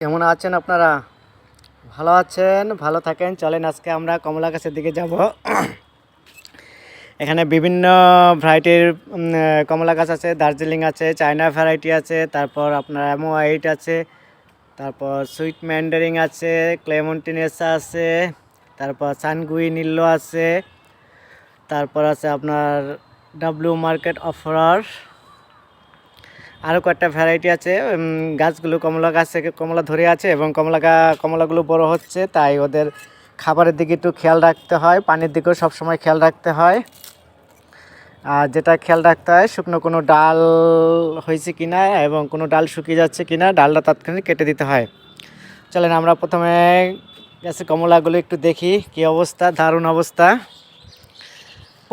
কেমন আছেন আপনারা? ভালো আছেন, ভালো থাকেন। চলেন আজকে আমরা কমলা গাছের দিকে যাব। এখানে বিভিন্ন ভ্যারাইটির কমলা গাছ আছে, দার্জিলিং আছে, চায়না ভ্যারাইটি আছে, তারপর আপনার অ্যামো এইট আছে, তারপর সুইট ম্যান্ডারিং আছে, ক্লেমন্টিনেসা আছে, তারপর সানগুই নীল্য আছে, তারপর আছে আপনার ডাব্লিউ মার্কেট অফার আরও কয়েকটা ভ্যারাইটি আছে। গাছগুলো কমলা গাছ থেকে কমলা ধরে আছে এবং কমলা কমলাগুলো বড় হচ্ছে, তাই ওদের খাবারের দিকে একটু খেয়াল রাখতে হয়, পানির দিকেও সবসময় খেয়াল রাখতে হয়। আর যেটা খেয়াল রাখতে হয়, শুকনো কোনো ডাল হয়েছে কিনা এবং কোনো ডাল শুকিয়ে যাচ্ছে কিনা, ডালটা তাৎক্ষণিক কেটে দিতে হয়। চলেন আমরা প্রথমে গাছের কমলাগুলো একটু দেখি, কি অবস্থা, দারুণ অবস্থা।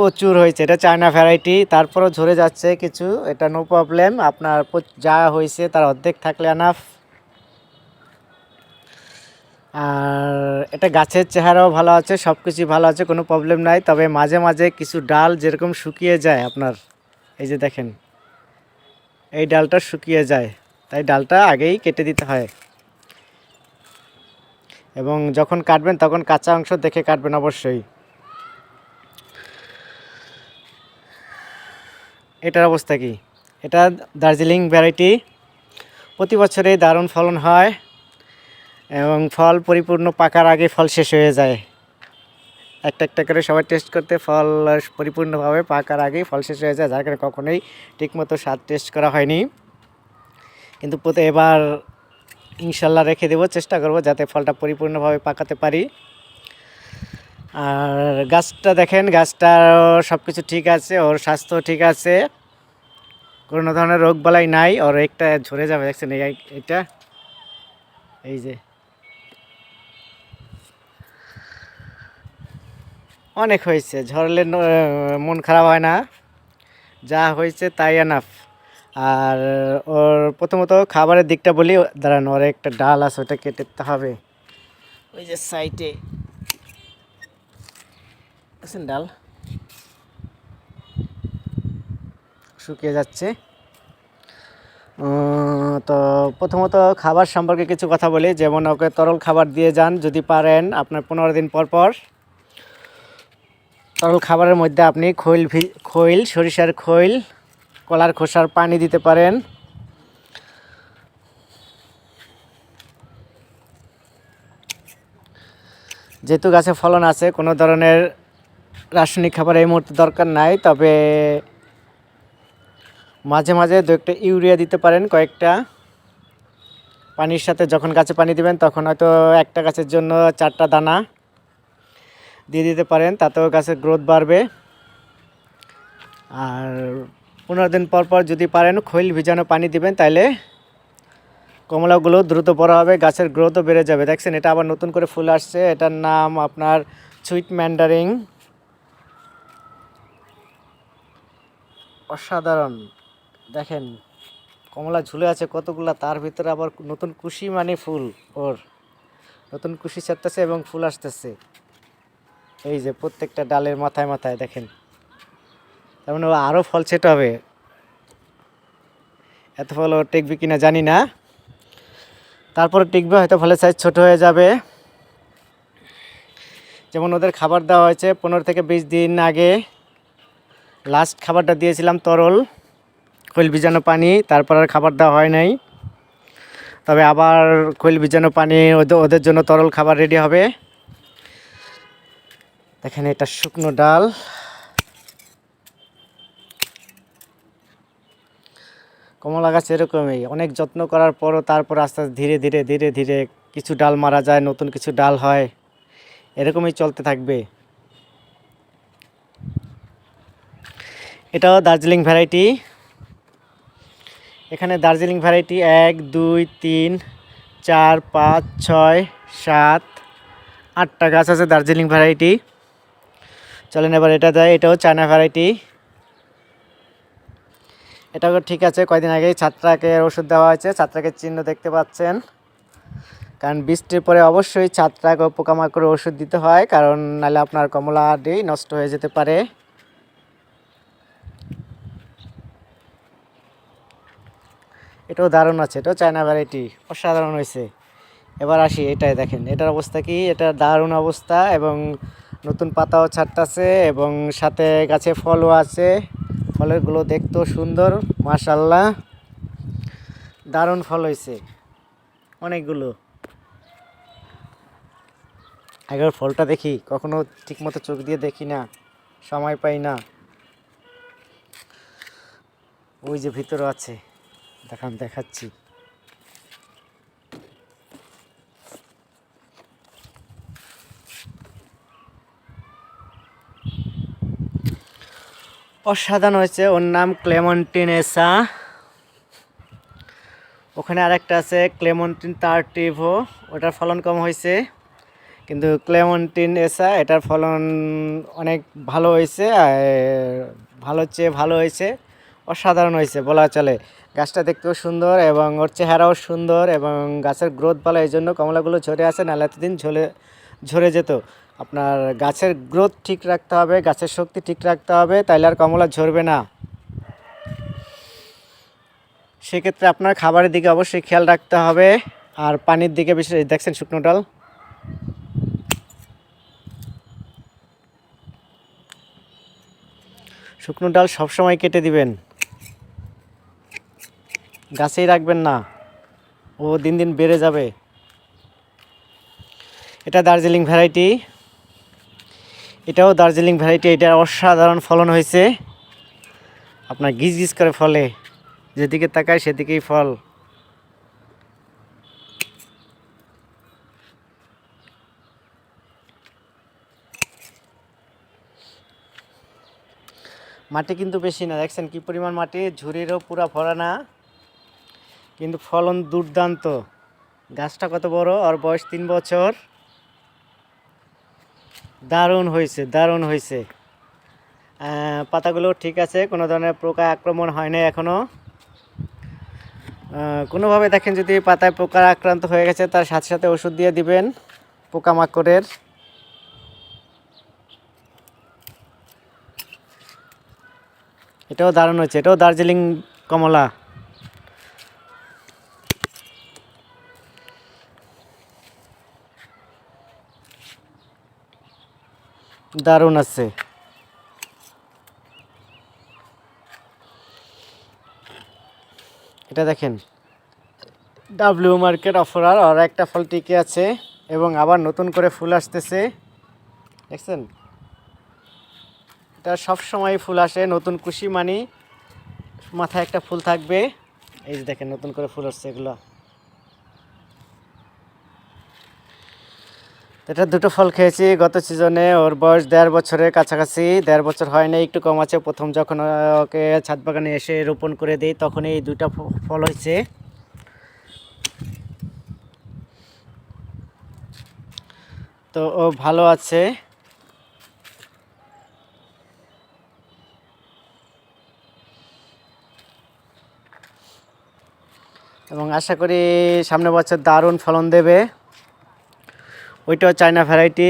প্রচুর হয়েছে। এটা চায়না ভ্যারাইটি তারপরও ঝরে যাচ্ছে কিছু। এটা নো প্রবলেম আপনার যা হয়েছে তার অর্ধেক থাকলে আনাফ আর এটা গাছের চেহারাও ভালো আছে সব কিছুই ভালো আছে, কোনো প্রবলেম নাই। তবে মাঝে মাঝে কিছু ডাল যেরকম শুকিয়ে যায় আপনার, এই যে দেখেন, এই ডালটা শুকিয়ে যায়। তাই ডালটা আগেই কেটে দিতে হয়। এবং যখন কাটবেন তখন কাঁচা অংশ দেখে কাটবেন অবশ্যই। এটার অবস্থা কি? এটা দার্জিলিং ভ্যারাইটি। প্রতি বছরেই দারুণ ফলন হয় এবং ফল পরিপূর্ণ পাকার আগে ফল শেষ হয়ে যায়। একটা একটা করে সবাই টেস্ট করতে ফল পরিপূর্ণভাবে পাকার আগেই ফল শেষ হয়ে যায়, যার কারণে কখনোই ঠিকমতো স্বাদ টেস্ট করা হয়নি। কিন্তু প্রতি এবার ইনশাল্লাহ রেখে দেবো, চেষ্টা করব যাতে ফলটা পরিপূর্ণভাবে পাকাতে পারি। আর গাছটা দেখেন গাছটার সব কিছু ঠিক আছে, ওর স্বাস্থ্য ঠিক আছে। কোনো ধরনের রোগ বালাই নাই, ওর একটা ঝরে যাবে, দেখছেন এইটা? এই যে। অনেক হয়েছে, ঝরলে মন খারাপ হয় না। যা হয়েছে তাই এনাফ আর ওর প্রথমত খাবারের দিকটা বলি, দাঁড়ান, ওর একটা ডাল আছে, ওটা কেটে হবে। ওই যে সাইডে। ডাল? শুকিয়ে যাচ্ছে। তো প্রথমত খাবার সম্পর্কে কিছু কথা বলি। যেমন ওকে তরল খাবার দিয়ে যান, যদি পারেন আপনার পনেরো দিন পর পর। তরল খাবারের মধ্যে আপনি খৈল খৈল, সরিষার খৈল, কলার খোসার পানি দিতে পারেন। যেহেতু গাছে ফলন আছে, কোনো ধরনের রাসায়নিক খাবার এই মুহূর্তে দরকার নাই, তবে মাঝে মাঝে দু একটা ইউরিয়া দিতে পারেন কয়েকটা। পানির সাথে যখন গাছে পানি দিবেন, তখন হয়তো একটা গাছের জন্য চারটা দানা দিয়ে দিতে পারেন, তাতেও গাছের গ্রোথ বাড়বে। আর পনেরো দিন পর পর যদি পারেন খৈল ভিজানো পানি দিবেন তাহলে কমলাগুলো দ্রুত বড় হবে, গাছের গ্রোথও বেড়ে যাবে। দেখছেন, এটা আবার নতুন করে ফুল আসছে, এটার নাম আপনার সুইট ম্যান্ডারিং। অসাধারণ। দেখেন, কমলা ঝুলে আছে কতগুলা, তার ভিতরে আবার নতুন কুশি মানে ফুল ওর। নতুন কুশি ছাড়তেছে এবং ফুল আসতেছে। এই যে প্রত্যেকটা ডালের মাথায় মাথায়, দেখেন। তার মানে ও আরও ফল ছেট হবে। এত ফল টেকবে কিনা জানি না। তারপরে টিকবে, হয়তো ফলের সাইজ ছোট হয়ে যাবে। যেমন ওদের খাবার দেওয়া হয়েছে পনেরো থেকে বিশ দিন আগে। লাস্ট খাবারটা দিয়েছিলাম তরল, খৈল ভিজানো পানি, তারপর আর খাবার দেওয়া হয় নাই। তবে আবার খৈল ভিজানো পানি ওদের ওদের জন্য তরল খাবার রেডি হবে। দেখেন এটা শুকনো ডাল। কমলা গাছ এরকমই, অনেক যত্ন করার পরও তারপর আস্তে আস্তে ধীরে ধীরে ধীরে ধীরে কিছু ডাল মারা যায়, নতুন কিছু ডাল হয়। এরকমই চলতে থাকবে। এটাও দার্জিলিং ভ্যারাইটি। এখানে দার্জিলিং ভ্যারাইটি এক, দুই, তিন, চার, পাঁচ, ছয়, সাত, আটটা গাছ আছে দার্জিলিং ভ্যারাইটি। চলেন এবার এটা দেয়, এটাও চায়না ভ্যারাইটি। এটাও ঠিক আছে, কয়দিন আগেই ছাত্রাকে ওষুধ দেওয়া হয়েছে ছাত্রাকের চিহ্ন দেখতে পাচ্ছেন। কারণ বৃষ্টির পরে অবশ্যই ছাত্রাক ও পোকামাকড়ের ওষুধ দিতে হয়, কারণ নাহলে আপনার কমলাটি নষ্ট হয়ে যেতে পারে। এটাও দারুণ আছে, এটাও চায়না ভ্যারাইটি অসাধারণ হয়েছে। এবার আসি, এটাই দেখেন, এটার অবস্থা কি? এটা দারুণ অবস্থা এবং নতুন পাতাও ছাড়তাছে এবং সাথে গাছে ফলও আছে। ফলেরগুলো দেখতেও সুন্দর মাশাল্লাহ দারুণ ফল হয়েছে, অনেকগুলো। আগের ফলটা দেখি, কখনো ঠিকমতো চোখ দিয়ে দেখি না, সময় পাই না। ওই যে ভিতরে আছে। দেখান দেখাচ্ছি। অসাধারণ হয়েছে, ওর নাম ক্লেমন্টিনেসা। ওখানে আরেকটা আছে, ক্লেমন্টিন তার্টিভো, ওটার ফলন কম হয়েছে। কিন্তু ক্লেমন্টিন এসা এটার ফলন অনেক ভালো হয়েছে ভালো চেয়ে ভালো হয়েছে, অসাধারণ হয়েছে, বলা চলে। গাছটা দেখতেও সুন্দর এবং ওর চেহারাও সুন্দর এবং গাছের গ্রোথ ভালো, এই জন্য কমলাগুলো ঝরে আছে, নাহলে এতদিন ঝরে ঝরে যেত। আপনার গাছের গ্রোথ ঠিক রাখতে হবে, গাছের শক্তি ঠিক রাখতে হবে, তাইলে আর কমলা ঝরবে না। সেক্ষেত্রে আপনার খাবারের দিকে অবশ্যই খেয়াল রাখতে হবে। আর পানির দিকে বিশেষ দেখছেন শুকনো ডাল। শুকনো ডাল সবসময় কেটে দিবেন। গাছেই রাখবেন না। ও দিন দিন বেড়ে যাবে। এটা দার্জিলিং ভ্যারাইটি। এটাও দার্জিলিং ভ্যারাইটি। এটার অসাধারণ ফলন হয়েছে। আপনার গিজ গিজ করে ফলে। যেদিকে তাকায় সেদিকেই ফল। মাটি কিন্তু বেশি না। দেখছেন কি পরিমাণ মাটি? ঝুড়িরও পুরা ভরা না। কিন্তু ফলন দুর্দান্ত। গাছটা কত বড়? আর বয়স তিন বছর। দারুণ হয়েছে দারুণ হয়েছে। পাতাগুলো ঠিক আছে, কোনো ধরনের পোকা আক্রমণ হয় না এখনও কোনোভাবে দেখেন যদি পাতায় পোকার আক্রান্ত হয়ে গেছে, তার সাথে সাথে ওষুধ দিয়ে দিবেন পোকামাকড়ের। এটাও দারুণ হয়েছে, এটাও দার্জিলিং কমলা। দারুণ আছে। এটা দেখেন। ডাব্লিউ মার্কেট অফার আর একটা ফল টিকে আছে এবং আবার নতুন করে ফুল আসতেছে। দেখছেন? এটা সব সময় ফুল আসে, নতুন খুশি মানি, মাথায় একটা ফুল থাকবে। এই যে দেখেন, নতুন করে ফুল আসছে এগুলো। এটা দুটো ফল খেয়েছি। গত সিজনে ওর বয়স দেড় বছরের কাছাকাছি। দেড় বছর হয় না একটু কম আছে। প্রথম যখন ওকে ছাদ বাগানে এসে রোপণ করে দিই, তখন এই দুটা ফল হয়েছে। তো ও ভালো আছে। এবং আশা করি সামনে বছর দারুণ ফলন দেবে। ওইটাও চায়না ভ্যারাইটি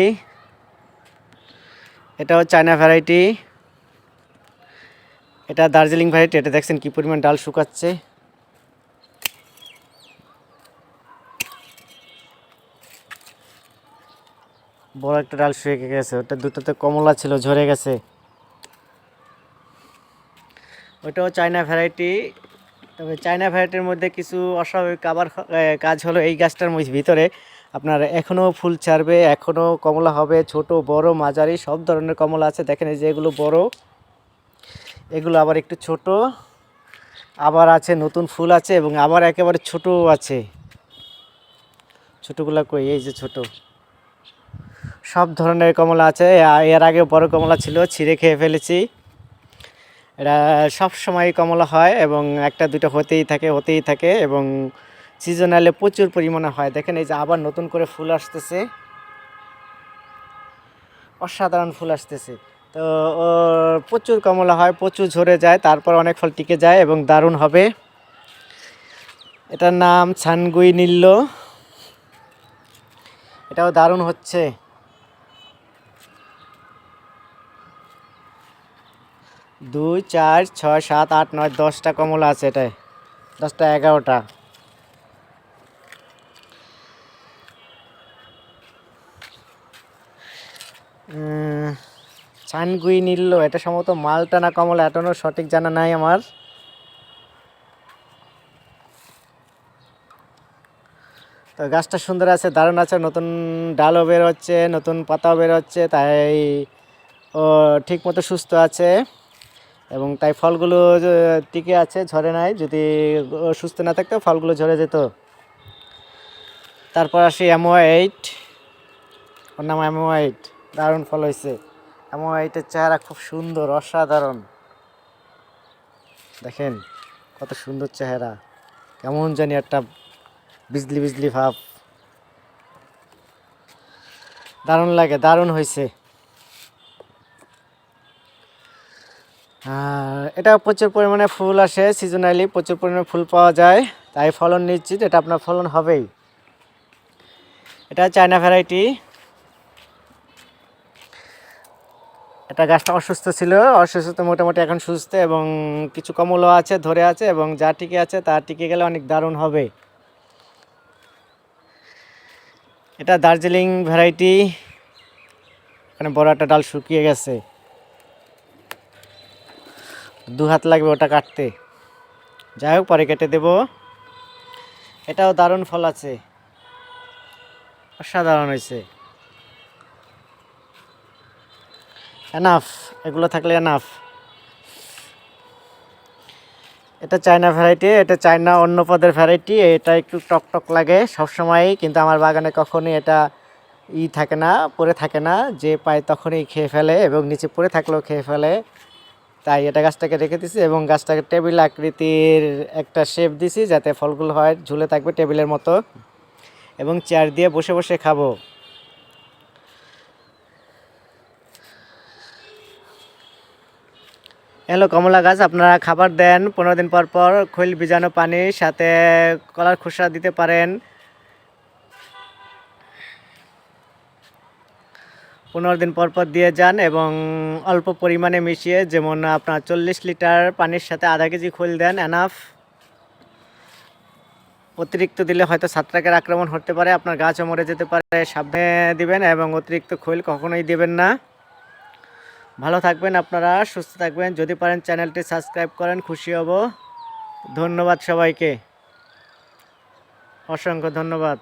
এটাও চায়না ভ্যারাইটি এটা দার্জিলিং ভ্যারাইটি এটা দেখছেন কি পরিমাণ ডাল শুকাচ্ছে। বড় একটা ডাল শুয়ে গেছে, ওটা দুটোতে কমলা ছিল, ঝরে গেছে। ওইটাও চায়না ভ্যারাইটি তবে চায়না ভ্যারাইটির মধ্যে কিছু অস্বাভাবিক আবার কাজ হলো এই গাছটার ভিতরে আপনার এখনও ফুল ছাড়বে এখনও কমলা হবে, ছোট, বড়, মাঝারি, সব ধরনের কমলা আছে। দেখেন এই যে এগুলো বড়, এগুলো আবার একটু ছোট। আবার আছে, নতুন ফুল আছে এবং আবার একেবারে ছোট আছে। ছোটোগুলা কই? এই যে ছোট। সব ধরনের কমলা আছে। এর আগে বড় কমলা ছিল, ছিঁড়ে খেয়ে ফেলেছি। এটা সব সময় কমলা হয় এবং একটা দুটো হতেই থাকে হতেই থাকে এবং সিজনালে প্রচুর পরিমাণে হয়। দেখেন এই যে আবার নতুন করে ফুল আসতেছে। অসাধারণ ফুল আসতেছে। তো প্রচুর কমলা হয়, প্রচুর ঝরে যায়, তারপর অনেক ফল টিকে যায় এবং দারুণ হবে। এটার নাম ছানগুই নীল্য। এটাও দারুণ হচ্ছে। দুই, চার, ছয়, সাত, আট, নয়, দশটা কমলা আছে এটায়। দশটা, এগারোটা। চানগুই নিল এটা সম্ভবত মালটা না কমলা এখনও সঠিক জানা নাই আমার। তো গাছটা সুন্দর আছে, দারুণ আছে, নতুন ডালও বের হচ্ছে, নতুন পাতাও বের হচ্ছে, তাই ও ঠিক মতো সুস্থ আছে। এবং তাই ফলগুলো টিকে আছে, ঝরে নাই, যদি সুস্থ না থাকতো, ফলগুলো ঝরে যেত। তারপর আসি এমও এইট ওর নাম এমও এইট দারুণ ফল হয়েছে। এমও এইটের চেহারা খুব সুন্দর, অসাধারণ। দেখেন, কত সুন্দর চেহারা। কেমন জানি একটা বিজলি বিজলি ভাব। দারুণ লাগে, দারুণ হয়েছে। এটা প্রচুর পরিমাণে ফুল আসে সিজনালি প্রচুর পরিমাণে ফুল পাওয়া যায়। তাই ফলন নিশ্চিত, এটা আপনার ফলন হবেই। এটা চায়না ভ্যারাইটি এটা গাছটা অসুস্থ ছিল, অসুস্থ মোটামুটি এখন সুস্থ এবং কিছু কমলও আছে, ধরে আছে এবং যা টিকে আছে তা টিকে গেলে অনেক দারুণ হবে। এটা দার্জিলিং ভ্যারাইটি, এখানে বড় একটা ডাল শুকিয়ে গেছে। দু হাত লাগবে ওটা কাটতে। যাই হোক, পরে কেটে দেব। এটাও দারুণ ফল আছে। অসাধারণ হয়েছে। এনাফ এগুলো থাকলে এনাফ এটা চায়না ভ্যারাইটি এটা চায়না অন্য পদের ভ্যারাইটি এটা একটু টক টক লাগে সবসময়ই, কিন্তু আমার বাগানে কখনই এটা ই থাকে না, পড়ে থাকে না। যে পায় তখনই খেয়ে ফেলে এবং নিচে পড়ে থাকলেও খেয়ে ফেলে। তাই এটা গাছটাকে রেখে দিছি এবং গাছটাকে টেবিল আকৃতির একটা শেপ দিছি যাতে ফলগুলো হয়, ঝুলে থাকবে টেবিলের মতো। এবং চেয়ার দিয়ে বসে বসে খাব। হ্যালো কমলা গাছ, আপনারা খাবার দেন। পনেরো দিন পর পর খৈল বীজাণু পানি, সাথে কলার খোসা দিতে পারেন। পনেরো দিন পর পর দিয়ে যান এবং অল্প পরিমাণে মিশিয়ে, যেমন আপনার চল্লিশ লিটার পানির সাথে আধা কেজি খৈল দেন এনাফ অতিরিক্ত দিলে হয়তো ছাত্রাকের আক্রমণ হতে পারে, আপনার গাছও মরে যেতে পারে, সাবধানে দিবেন এবং অতিরিক্ত খৈল কখনোই দেবেন না। ভালো থাকবেন আপনারা, সুস্থ থাকবেন। যদি পারেন চ্যানেলটি সাবস্ক্রাইব করেন, খুশি হব। ধন্যবাদ সবাইকে। অসংখ্য ধন্যবাদ।